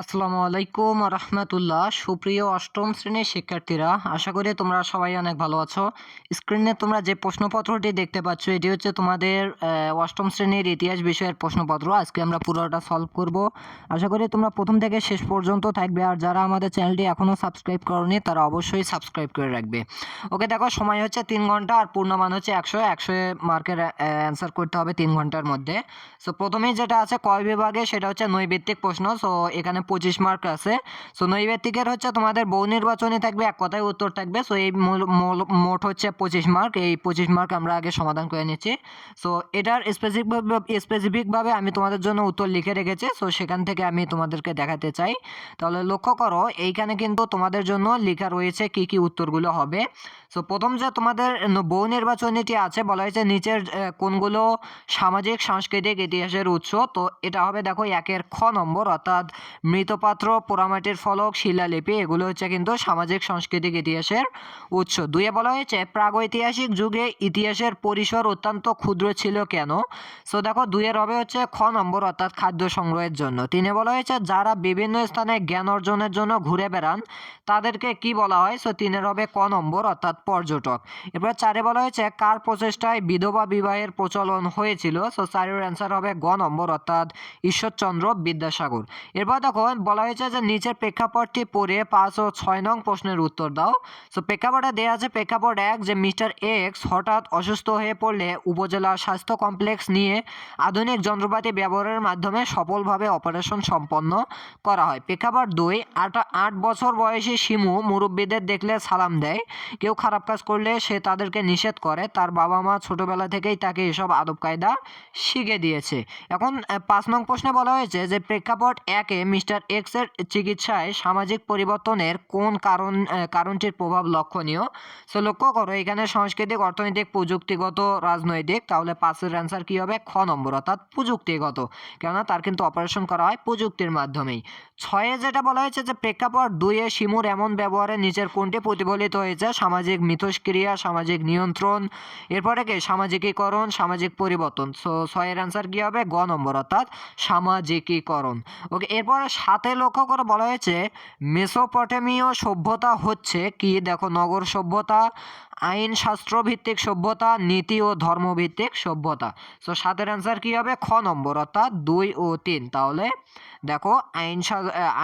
আসসালামু আলাইকুম রহমতুল্লাহ সুপ্রিয় অষ্টম শ্রেণির শিক্ষার্থীরা, আশা করি তোমরা সবাই অনেক ভালো আছো। স্ক্রিনে তোমরা যে প্রশ্নপত্রটি দেখতে পাচ্ছ, এটি হচ্ছে তোমাদের অষ্টম শ্রেণির ইতিহাস বিষয়ের প্রশ্নপত্র। আজকে আমরা পুরোটা সলভ করব। আশা করি তোমরা প্রথম থেকে শেষ পর্যন্ত থাকবে, আর যারা আমাদের চ্যানেলটি এখনও সাবস্ক্রাইব করনি, তারা অবশ্যই সাবস্ক্রাইব করে রাখবে। ওকে, দেখো, সময় হচ্ছে তিন ঘণ্টা, আর পূর্ণমান হচ্ছে একশো। একশো মার্কের অ্যান্সার করতে হবে তিন ঘণ্টার মধ্যে। সো প্রথমেই যেটা আছে কয় বিভাগে, সেটা হচ্ছে নৈবিত্তিক প্রশ্ন। সো এখানে পঁচিশ মার্ক আছে। সো নৈবিত্তিকের হচ্ছে তোমাদের বহু নির্বাচনী থাকবে, এক কথায় উত্তর থাকবে। সো এই মোট হচ্ছে পঁচিশ মার্ক এই পঁচিশ মার্ক আমরা আগে সমাধান করে নিচ্ছি। সো এটার স্পেসিফিক স্পেসিফিকভাবে আমি তোমাদের জন্য উত্তর লিখে রেখেছি। সো সেখান থেকে আমি তোমাদেরকে দেখাতে চাই। তাহলে লক্ষ্য করো, এইখানে কিন্তু তোমাদের জন্য লেখা রয়েছে কি কি উত্তরগুলো হবে। সো প্রথম যে তোমাদের বহু নির্বাচনীটি আছে, বলা হয়েছে নিচের কোনগুলো সামাজিক, সাংস্কৃতিক ইতিহাসের উৎস। তো এটা হবে দেখো একের খ নম্বর, অর্থাৎ মৃৎপাত্র পোড়ামাটির ফলক, শিলালিপি, এগুলো হচ্ছে কিন্তু সামাজিক, সাংস্কৃতিক ইতিহাসের উৎস। দুয়ে বলা হয়েছে, প্রাগৈতিহাসিক যুগে ইতিহাসের পরিসর অত্যন্ত ক্ষুদ্র ছিল কেন? সো দেখো দুইয়ের হবে হচ্ছে খ নম্বর, অর্থাৎ খাদ্য সংগ্রহের জন্য। তিনে বলা হয়েছে, যারা বিভিন্ন স্থানে জ্ঞান অর্জনের জন্য ঘুরে বেড়ান, তাদেরকে কি বলা হয়? সো তিনের হবে ক নম্বর, অর্থাৎ পর্যটক। এরপর চারে বলা হয়েছে কার প্রচেষ্টায় বিধবা বিবাহের প্রচলন হয়েছিল। সো চারের অ্যান্সার হবে গ নম্বর, অর্থাৎ ঈশ্বরচন্দ্র বিদ্যাসাগর। এরপর দেখো বলা হয়েছে যে, নিচের প্রেক্ষাপটটি পড়ে পাঁচ ও ছয় নং প্রশ্নের উত্তর দাও। সো প্রেক্ষাপটে দেওয়া আছে প্রেক্ষাপট এক যে, মিস্টার এক্স হঠাৎ অসুস্থ হয়ে পড়লে উপজেলা স্বাস্থ্য কমপ্লেক্স নিয়ে আধুনিক যন্ত্রপাতি ব্যবহারের মাধ্যমে সফলভাবে অপারেশন সম্পন্ন করা হয়। প্রেক্ষাপট দুই আট আট বছর বয়সী শিমু মুরব্বীদের দেখলে সালাম দেয়। কেউ খারাপ কাজ করলে সে তাদেরকে নিষেধ করে। তার বাবা মা ছোটবেলা থেকেই তাকে এসব আদব কায়দা শিখে দিয়েছে। এখন পাঁচ নং প্রশ্নে বলা হয়েছে যে, প্রেক্ষাপট একে মিস্টার এক্সের চিকিৎসায় সামাজিক পরিবর্তনের কোন কারণ কারণটির প্রভাব লক্ষণীয়? সো, লক্ষ্য করো, এখানে সাংস্কৃতিক, অর্থনৈতিক, প্রযুক্তিগত, রাজনৈতিক, তাহলে পাঁচের অ্যান্সার কী হবে? খ নম্বর, অর্থাৎ প্রযুক্তিগত। কেননা, তার কিন্তু অপারেশন করা হয় প্রযুক্তির মাধ্যমেই। ছয়ে যেটা বলা হয়েছে যে, প্রেক্ষাপট দুইয়ে শিমুর এমন ব্যবহারে নিচের কোনটি প্রতিফলিত হয়েছে সামাজিক মিথস্ক্রিয়া, সামাজিক নিয়ন্ত্রণ, এরপরে কি? সামাজিকীকরণ, সামাজিক পরিবর্তন। সো ছয়ের অ্যান্সার কী হবে? গ নম্বর, অর্থাৎ সামাজিকীকরণ। ওকে এরপরে সাথে লক্ষ্য করে বলা হয়েছে, মেসোপটেমীয় সভ্যতা হচ্ছে কি? দেখো, নগর সভ্যতা আইন শাস্ত্র ভিত্তিক সভ্যতা, নীতি ও ধর্মভিত্তিক সভ্যতা। সো সাতের অ্যান্সার কী হবে? খ নম্বর, অর্থাৎ দুই ও তিন। তাহলে দেখো আইন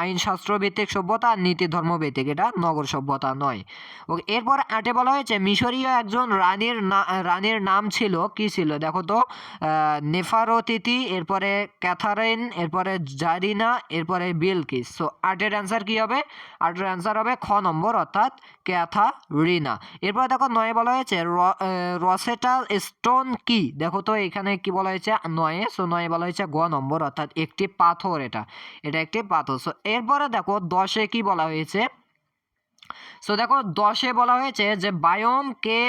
আইন শাস্ত্র ভিত্তিক সভ্যতা আর নীতি ধর্মভিত্তিক, এটা নগর সভ্যতা নয়। ওকে এরপর আটে বলা হয়েছে মিশরীয় একজন রানীর না রানীর নাম ছিল কি ছিল? দেখো তো আহ, নেফারতিতি এরপরে ক্যাথারিন এরপরে জারিনা এরপরে বিলকিস। সো আটের অ্যান্সার কি হবে? আটের অ্যান্সার হবে খ নম্বর অর্থাৎ ক্যাথারিনা। এরপরে দেখো নয়ে বলা হয়েছে র- আহ, রসেটাল স্টোন কি? দেখো তো এখানে কি বলা হয়েছে? নয়ে সো নয়ে বলা হয়েছে গ নম্বর অর্থাৎ একটি পাথর এটা। এটা একটি পাথর। সো এরপরে দেখো দশে কি বলা হয়েছে? সো দেখো, দশে বলা হয়েছে যে বায়োম কে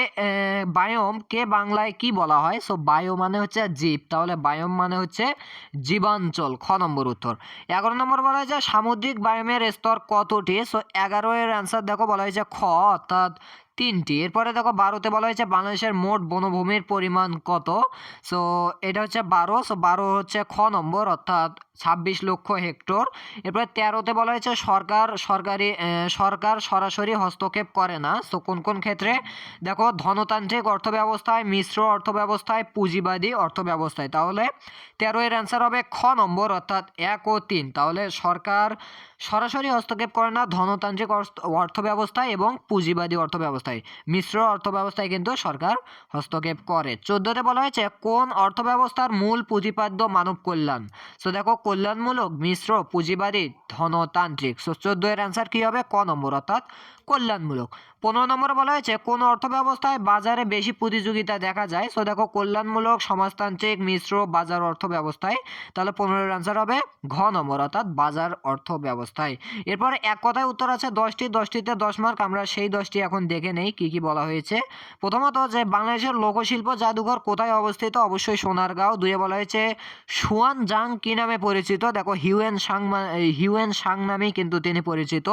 বায়োম কে বাংলায় কি বলা হয়? সো বায়ো মানে হচ্ছে জীব। তাহলে বায়োম মানে হচ্ছে জীবাঞ্চল। খ নম্বর উত্তর। এগারো নম্বর বলা হয়েছে সামুদ্রিক বায়োমের স্তর কতটি? সো এগারো এর অ্যান্সার দেখো বলা হয়েছে খ, অর্থাৎ তিনটি। এরপরে দেখো বারোতে বলা হয়েছে বাংলাদেশের মোট বনভূমির পরিমাণ কত? সো এটা হচ্ছে বারো। সো বারো হচ্ছে খ নম্বর, অর্থাৎ ছাব্বিশ লক্ষ হেক্টর। এরপরে তেরোতে বলা হয়েছে সরকার, সরকারি সরকার সরাসরি হস্তক্ষেপ করে না। সো কোন কোন ক্ষেত্রে? দেখো, ধনতান্ত্রিক অর্থব্যবস্থায়, মিশ্র অর্থব্যবস্থায়, পুঁজিবাদী অর্থব্যবস্থায়। তাহলে তেরো এর অ্যান্সার হবে খ নম্বর, অর্থাৎ এক ও তিন। তাহলে সরকার সরাসরি হস্তক্ষেপ করে না, ধনতান্ত্রিক অর্থ- অর্থব্যবস্থায় এবং পুঁজিবাদী অর্থব্যবস্থায়। মিশ্র অর্থব্যবস্থায় কিন্তু সরকার হস্তক্ষেপ করে। চোদ্দোতে বলা হয়েছে, কোন অর্থব্যবস্থার মূল পুঁজিপাদ্য মানব কল্যাণ? সো দেখো, কল্যাণমূলক মিশ্র পুঁজিবাদী ধনতান্ত্রিক। সো চোদ্দ এর অ্যান্সার কি হবে? ক নম্বর, অর্থাৎ কল্যাণমূলক। পনেরো নম্বরে বলা হয়েছে, কোন অর্থব্যবস্থায় বাজারে বেশি প্রতিযোগিতা দেখা যায়? সো দেখো, কল্যাণমূলক, সমাজতান্ত্রিক, মিশ্র বাজার অর্থ ব্যবস্থায় তাহলে পনেরোর অ্যান্সার হবে ঘ নম্বর, অর্থাৎ বাজার অর্থ ব্যবস্থায় এরপরে এক কথায় উত্তর আছে, দশটি, দশটিতে দশ মার্ক আমরা সেই দশটি এখন দেখে নেই, কি কি বলা হয়েছে। প্রথমত যে বাংলাদেশের লোকশিল্প জাদুঘর কোথায় অবস্থিত? অবশ্যই সোনারগাঁও। দুয়ে বলা হয়েছে সুয়ান জাং কি নামে পরিচিত? দেখো, হিউয়েন সাং হিউয়েন সাং নামেই কিন্তু তিনি পরিচিত।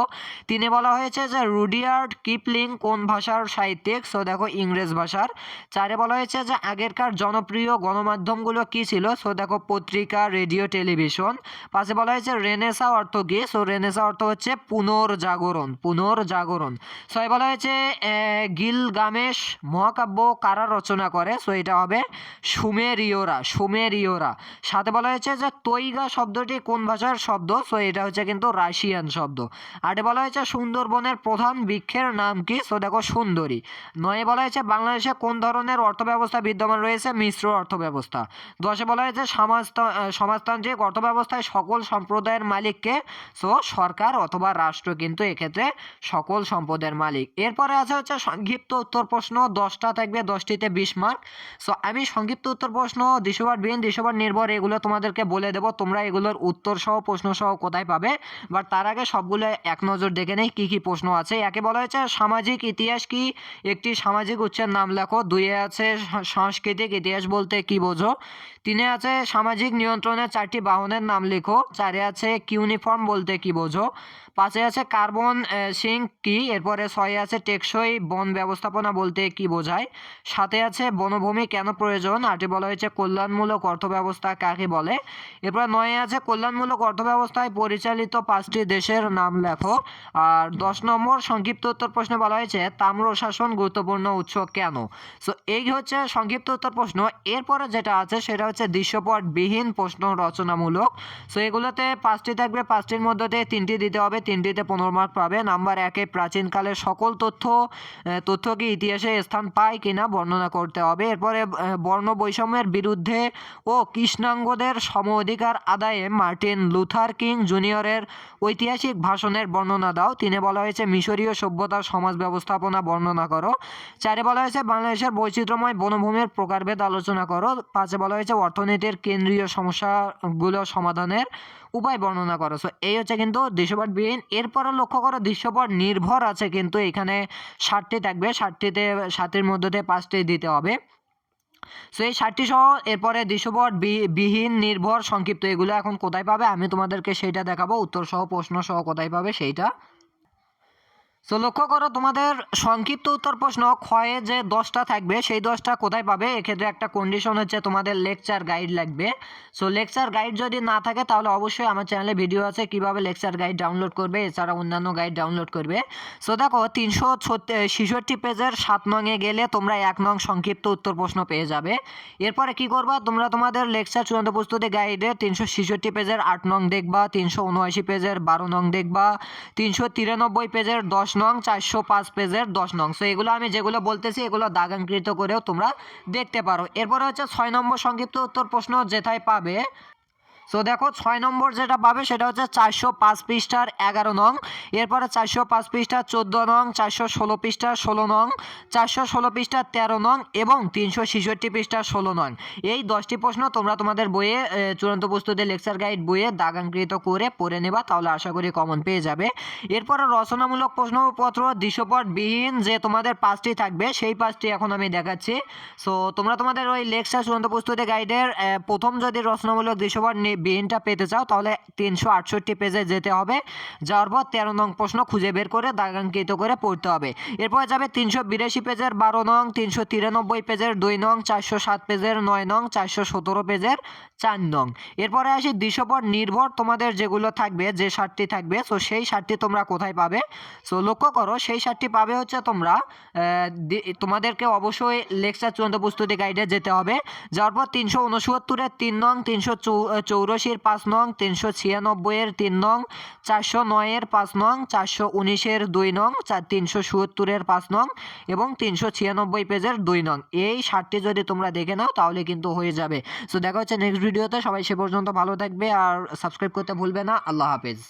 তিনি বলা হয়েছে যে রুডিয়ার্ড কিপলিং কোন ভাষার সাহিত্যিক? সো দেখো, ইংরেজ ভাষার। চারে বলা হয়েছে যে আগেরকার জনপ্রিয় গণমাধ্যমগুলো কি ছিল? সো দেখো, পত্রিকা, রেডিও, টেলিভিশন। পাশে বলা হয়েছে রেনেসা অর্থ কি? সো রেনেসা অর্থ হচ্ছে পুনর্জাগরণ পুনর্জাগরণ। ছয় বলা হয়েছে গিলগামেশ মহাকাব্য কারা রচনা করে? সো এটা হবে সুমেরীয়রা সুমেরীয়রা সাথে বলা হয়েছে যে তৈগা শব্দটি কোন ভাষার শব্দ? সো এটা হচ্ছে কিন্তু রাশিয়ান শব্দ। আটে বলা হয়েছে সুন্দরবনের প্রধান বৃক্ষের নাম কি? সো দেখো সুন্দরী। নয়ে বলা হয়েছে বাংলাদেশে কোন ধরনের অর্থব্যবস্থা বিদ্যমান রয়েছে? মিশ্র অর্থব্যবস্থা। দশে বলা হয়েছে সমাজ সমাজতান্ত্রিক অর্থব্যবস্থায় সকল সম্প্রদায়ের মালিককে, সো সরকার অথবা রাষ্ট্র কিন্তু এক্ষেত্রে সকল সম্পদের মালিক। এরপরে আছে হচ্ছে সংক্ষিপ্ত উত্তর প্রশ্ন, দশটা থাকবে, দশটিতে বিশ মার্ক সো আমি সংক্ষিপ্ত উত্তর প্রশ্ন দিশবার বিহীন দিশবার নির্ভর, এগুলো তোমাদেরকে বলে দেবো। তোমরা এগুলোর উত্তর সহ প্রশ্ন সহ কোথায় পাবে? বাট তার আগে সবগুলো এক নজর দেখে নেই, কী কী প্রশ্ন আছে একে বলা হয়েছে সামাজিক ইতিহাস কি? একটি সামাজিক উৎসের নাম লেখো। দুইয়ে আছে সাংস্কৃতিক ইতিহাস বলতে কি বোঝো? তিনে আছে সামাজিক নিয়ন্ত্রণের চারটি বাহনের নাম লেখো। চারে আছে কিউনিফর্ম বলতে কি বোঝো? পাঁচে আছে কার্বন সিঙ্ক, কি, এরপরে ছয়ে আছে টেকসই বন ব্যবস্থাপনা বলতে কি বোঝায়? সাথে আছে বনভূমি কেন প্রয়োজন? আটে বলা হয়েছে কল্যাণমূলক অর্থব্যবস্থা কাকে বলে? এরপরে নয়ে আছে কল্যাণমূলক অর্থব্যবস্থায় পরিচালিত পাঁচটি দেশের নাম লেখো। আর দশ নম্বর সংক্ষিপ্ত উত্তর প্রশ্নে বলা হয়েছে তাম্র শাসন গুরুত্বপূর্ণ উৎস কেন? সো এই হচ্ছে সংক্ষিপ্ত উত্তর প্রশ্ন। এরপরে যেটা আছে সেটা হচ্ছে দৃশ্যপট বিহীন প্রশ্ন রচনামূলক। সো এগুলোতে পাঁচটি থাকবে। পাঁচটির মধ্যে তিনটি দিতে হবে। তিনটিতে পনেরো মার্ক পাবে। নাম্বার একে প্রাচীনকালের সকল তথ্য তথ্য কি ইতিহাসে স্থান পায় কিনা বর্ণনা করতে হবে। এরপরে বর্ণ বৈষম্যের বিরুদ্ধে ও কৃষ্ণাঙ্গদের সম অধিকার আদায়ে মার্টিন লুথার কিং জুনিয়রের ঐতিহাসিক ভাষণের বর্ণনা দাও। তিনে বলা হয়েছে, মিশরীয় সভ্যতার সমাজ ব্যবস্থাপনা বর্ণনা করো। চারে বলা হয়েছে, বাংলাদেশের বৈচিত্র্যময় বনভূমির প্রকারভেদ আলোচনা করো। পাঁচে বলা হয়েছে, অর্থনীতির কেন্দ্রীয় সমস্যাগুলো সমাধানের উপায় বর্ণনা করো। সো এই হচ্ছে কিন্তু দৃশ্যপট বিহীন। এরপরও লক্ষ্য করো, দৃশ্যপট নির্ভর আছে কিন্তু এখানে ষাটটি থাকবে। ষাটটিতে সাতের মধ্যে পাঁচটি দিতে হবে। সো এই ষাটটি সহ এরপরে দৃশ্যপট বিহীন, নির্ভর, সংক্ষিপ্ত, এগুলো এখন কোথায় পাবে? আমি তোমাদেরকে সেইটা দেখাবো। উত্তর সহ, প্রশ্ন সহ কোথায় পাবে সেইটা সো লক্ষ্য করো, তোমাদের সংক্ষিপ্ত উত্তর প্রশ্ন ক্ষয়ে যে দশটা থাকবে, সেই দশটা কোথায় পাবে? এক্ষেত্রে একটা কন্ডিশন হচ্ছে তোমাদের লেকচার গাইড লাগবে। সো লেকচার গাইড যদি না থাকে, তাহলে অবশ্যই আমার চ্যানেলে ভিডিও আছে, কীভাবে লেকচার গাইড ডাউনলোড করবে, এছাড়া অন্যান্য গাইড ডাউনলোড করবে। সো দেখো, তিনশো ছেষট্টি পেজের সাত নংয়ে গেলে তোমরা এক নং সংক্ষিপ্ত উত্তর প্রশ্ন পেয়ে যাবে। এরপরে কি করবা? তোমরা তোমাদের লেকচার চূড়ান্ত প্রস্তুতি গাইডে তিনশো ছেষট্টি পেজের আট নং দেখবা, তিনশো উনআশি পেজের বারো নং দেখবা, তিনশো তিরানব্বই পেজের দশ নং চারশো পাঁচ পেজের দশ নং। সো এগুলো আমি যেগুলো বলতেছি, এগুলো দাগাঙ্কৃত করেও তোমরা দেখতে পারো। এরপরে হচ্ছে ছয় নম্বর সংক্ষিপ্ত উত্তর প্রশ্ন, যেথায় পাবে সো দেখো, ছয় নম্বর যেটা পাবে সেটা হচ্ছে চারশো পাঁচ পৃষ্ঠার এগারো নং। এরপরে চারশো পাঁচ পৃষ্ঠার চোদ্দ নং, চারশো ষোলো পৃষ্ঠার ষোলো নং, চারশো ষোলো পৃষ্ঠার তেরো নং এবং তিনশো ছেষট্টি পৃষ্ঠার ষোলো নং। এই দশটি প্রশ্ন তোমরা তোমাদের বইয়ে চূড়ান্ত প্রস্তুতি লেকচার গাইড বইয়ে দাগাঙ্কৃত করে পড়ে নেবা, তাহলে আশা করি কমন পেয়ে যাবে। এরপরে রচনামূলক প্রশ্নপত্র দৃশ্যপট বিহীন যে তোমাদের পাঁচটি থাকবে, সেই পাঁচটি এখন আমি দেখাচ্ছি। সো তোমরা তোমাদের ওই লেকচার চূড়ান্ত প্রস্তুতি গাইডের প্রথম যদি রচনামূলক দৃশ্যপট বিহীনটা পেতে চাও, তাহলে তিনশো আটষট্টি পেজে যেতে হবে। যাওয়ার পর তেরো নং প্রশ্ন খুঁজে বের করে দাগাঙ্কিত করে পড়তে হবে। এরপর যাবে তিনশো বিরাশি পেজের, বারো নং তিনশো তিরানব্বই পেজের, দুই নং চারশো সাত পেজের, নয় নং চারশো সতেরো পেজের, চার নং। এরপরে আসি দৃশ্যপট নির্ভর, তোমাদের যেগুলো থাকবে, যে ষাটটি থাকবে সো সেই ষাটটি তোমরা কোথায় পাবে? সো লক্ষ্য করো, সেই ষাটটি পাবে হচ্ছে তোমরা তোমাদেরকে অবশ্যই লেকচার চূড়ান্ত প্রস্তুতি গাইডে যেতে হবে। যাওয়ার পর তিনশো উনসত্তরের, তিন নং তিনশো চৌরাশির পাঁচ নং, তিনশো ছিয়ানব্বইয়ের তিন নং, চারশো নয়ের পাঁচ নং, চারশো উনিশের দুই নং চার তিনশো সত্তরের পাঁচ নং এবং তিনশো ছিয়ানব্বই পেজের দুই নং। এই ষাটটি যদি তোমরা দেখে নাও, তাহলে কিন্তু হয়ে যাবে। সো দেখা হচ্ছে নেক্সট ভিডিওতে সবাই সে পর্যন্ত ভালো থাকবে আর সাবস্ক্রাইব করতে ভুলবে না। আল্লাহ হাফেজ।